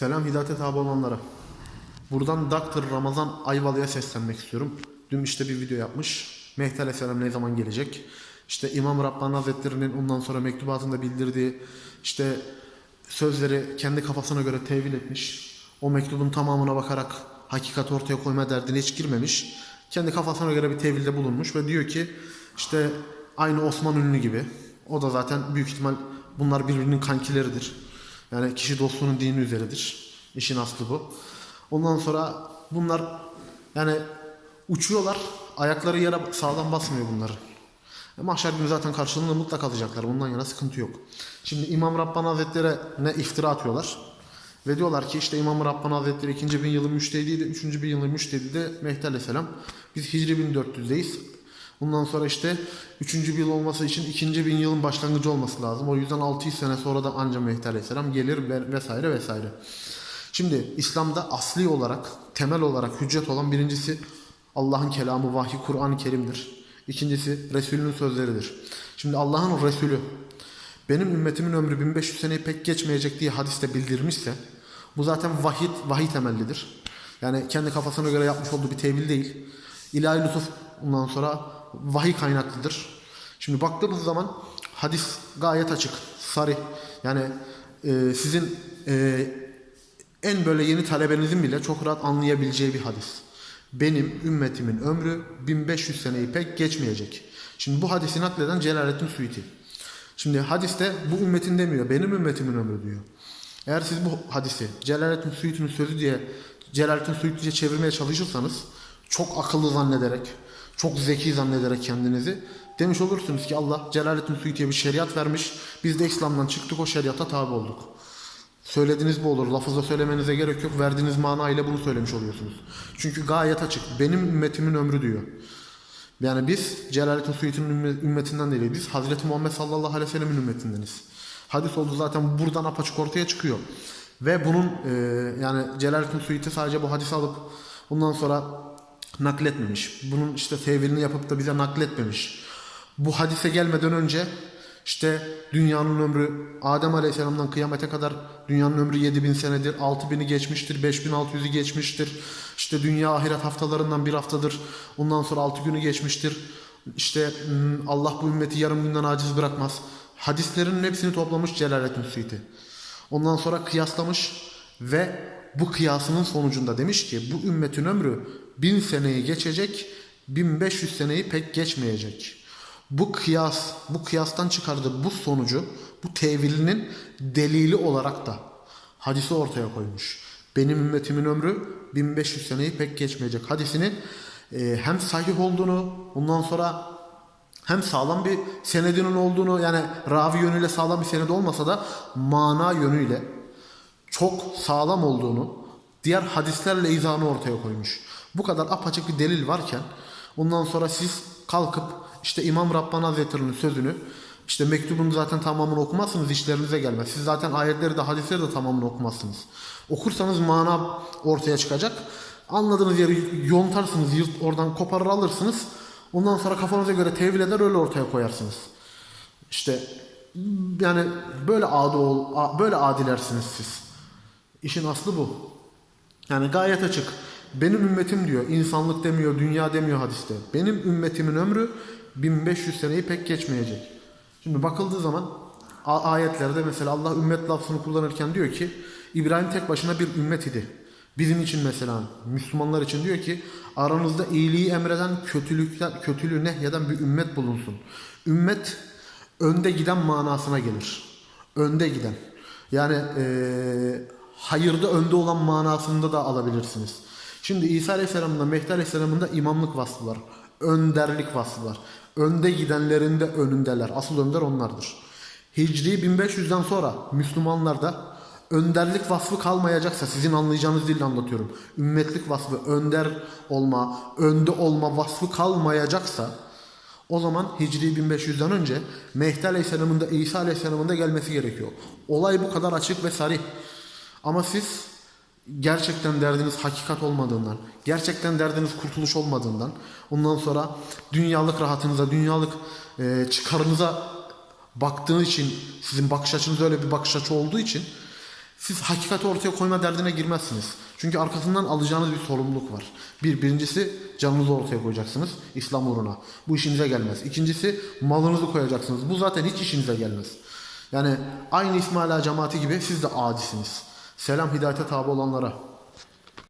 Selam Hidayet abi olanlara. Buradan Dr. Ramazan Ayvalı'ya seslenmek istiyorum. Dün işte bir video yapmış. Mehdi Aleyhisselam ne zaman gelecek? İşte İmam Rabbani Hazretleri'nin ondan sonra mektubatında bildirdiği işte sözleri kendi kafasına göre tevil etmiş. O mektubun tamamına bakarak hakikat ortaya koyma derdine hiç girmemiş. Kendi kafasına göre bir tevilde bulunmuş ve diyor ki işte aynı Osman Ünlü gibi. O da zaten büyük ihtimal bunlar birbirinin kankileridir. Yani kişi dostluğunun dini üzeridir. İşin aslı bu. Ondan sonra bunlar yani uçuyorlar. Ayakları yere sağlam basmıyor bunların. E, mahşer günü zaten karşılığında mutlak alacaklar. Bundan yana sıkıntı yok. Şimdi İmam Rabbani Hazretleri ne iftira atıyorlar. Ve diyorlar ki işte İmam Rabbani Hazretleri 2. bin yılı müştehidiydi, 3. bin yılı müştehidi de Mehdi Aleyhisselam. Biz Hicri 1400'deyiz. Bundan sonra işte 3. bin yıl olması için 2. bin yılın başlangıcı olması lazım. O yüzden 600 sene sonra da ancak Mehdi Aleyhisselam gelir ve- vesaire vesaire. Şimdi İslam'da asli olarak, temel olarak hüccet olan birincisi Allah'ın kelamı, vahiy, Kur'an-ı Kerim'dir. İkincisi Resulünün sözleridir. Şimdi Allah'ın Resulü benim ümmetimin ömrü 1500 seneyi pek geçmeyecek diye hadiste bildirmişse bu zaten vahiy, vahiy temellidir. Yani kendi kafasına göre yapmış olduğu bir tevil değil. İlahi lütuf ondan sonra vahiy kaynaklıdır. Şimdi baktığımız zaman hadis gayet açık, sarih. Yani e, sizin e, en böyle yeni talebenizin bile çok rahat anlayabileceği bir hadis. Benim ümmetimin ömrü 1500 seneyi pek geçmeyecek. Şimdi bu hadisi nakleden Celaleddin Suyuti. Şimdi hadiste bu ümmetin demiyor, benim ümmetimin ömrü diyor. Eğer siz bu hadisi Celaleddin Suyuti'nin sözü diye Celaleddin Suyuti'ye çevirmeye çalışırsanız çok akıllı zannederek, çok zeki zannederek kendinizi demiş olursunuz ki Allah Celaleddin Suyuti'ye bir şeriat vermiş. Biz de İslam'dan çıktık o şeriata tabi olduk. Söylediğiniz bu olur. Lafızla söylemenize gerek yok. Verdiğiniz mana ile bunu söylemiş oluyorsunuz. Çünkü gayet açık. Benim ümmetimin ömrü diyor. Yani biz Celaleddin Suyuti'nin ümme- ümmetinden değiliz. Biz Hazreti Muhammed sallallahu aleyhi ve sellemin ümmetindeniz. Hadis oldu zaten buradan apaçık ortaya çıkıyor. Ve bunun e, yani Celaleddin Suyuti sadece bu hadisi alıp bundan sonra nakletmemiş. Bunun işte tevilini yapıp da bize nakletmemiş. Bu hadise gelmeden önce işte dünyanın ömrü Adem Aleyhisselam'dan kıyamete kadar dünyanın ömrü 7000 senedir. 6000'i geçmiştir. 5600'ü geçmiştir. İşte dünya ahiret haftalarından bir haftadır. Ondan sonra 6 günü geçmiştir. İşte hmm, Allah bu ümmeti yarım günden aciz bırakmaz. Hadislerin hepsini toplamış Celaleddin Suyuti. Ondan sonra kıyaslamış ve bu kıyasının sonucunda demiş ki bu ümmetin ömrü 1000 seneyi geçecek, 1500 seneyi pek geçmeyecek. Bu kıyas, bu kıyastan çıkardığı bu sonucu, bu tevilinin delili olarak da hadisi ortaya koymuş. Benim ümmetimin ömrü 1500 seneyi pek geçmeyecek. Hadisinin e, hem sahih olduğunu, ondan sonra hem sağlam bir senedinin olduğunu yani ravi yönüyle sağlam bir sened olmasa da mana yönüyle çok sağlam olduğunu diğer hadislerle izahını ortaya koymuş. Bu kadar apaçık bir delil varken ondan sonra siz kalkıp işte İmam Rabbani Hazretleri'nin sözünü işte mektubunu zaten tamamını okumazsınız işlerinize gelmez. Siz zaten ayetleri de hadisleri de tamamını okumazsınız. Okursanız mana ortaya çıkacak. Anladığınız yeri yontarsınız, yırt, oradan koparır alırsınız. Ondan sonra kafanıza göre tevil eder öyle ortaya koyarsınız. İşte yani böyle adi ol, böyle adilersiniz siz. İşin aslı bu. Yani gayet açık. Benim ümmetim diyor. insanlık demiyor, dünya demiyor hadiste. Benim ümmetimin ömrü 1500 seneyi pek geçmeyecek. Şimdi bakıldığı zaman ayetlerde mesela Allah ümmet lafzını kullanırken diyor ki İbrahim tek başına bir ümmet idi. Bizim için mesela Müslümanlar için diyor ki aranızda iyiliği emreden kötülükler, kötülüğü nehyeden bir ümmet bulunsun. Ümmet önde giden manasına gelir. Önde giden. Yani eee hayırda önde olan manasında da alabilirsiniz. Şimdi İsa Aleyhisselam'ın da Mehdi Aleyhisselam'ın da imamlık vasfı var. Önderlik vasfı var. Önde gidenlerin de önündeler. Asıl önder onlardır. Hicri 1500'den sonra Müslümanlarda önderlik vasfı kalmayacaksa sizin anlayacağınız dille anlatıyorum. Ümmetlik vasfı, önder olma, önde olma vasfı kalmayacaksa o zaman Hicri 1500'den önce Mehdi Aleyhisselam'ın da İsa Aleyhisselam'ın da gelmesi gerekiyor. Olay bu kadar açık ve sarih. Ama siz gerçekten derdiniz hakikat olmadığından, gerçekten derdiniz kurtuluş olmadığından, ondan sonra dünyalık rahatınıza, dünyalık e, çıkarınıza baktığı için, sizin bakış açınız öyle bir bakış açı olduğu için Siz hakikati ortaya koyma derdine girmezsiniz. Çünkü arkasından alacağınız bir sorumluluk var. Bir, birincisi canınızı ortaya koyacaksınız İslam uğruna. Bu işinize gelmez. İkincisi malınızı koyacaksınız. Bu zaten hiç işinize gelmez. Yani aynı İsmaila cemaati gibi siz de adisiniz. Selam hidayete tabi olanlara.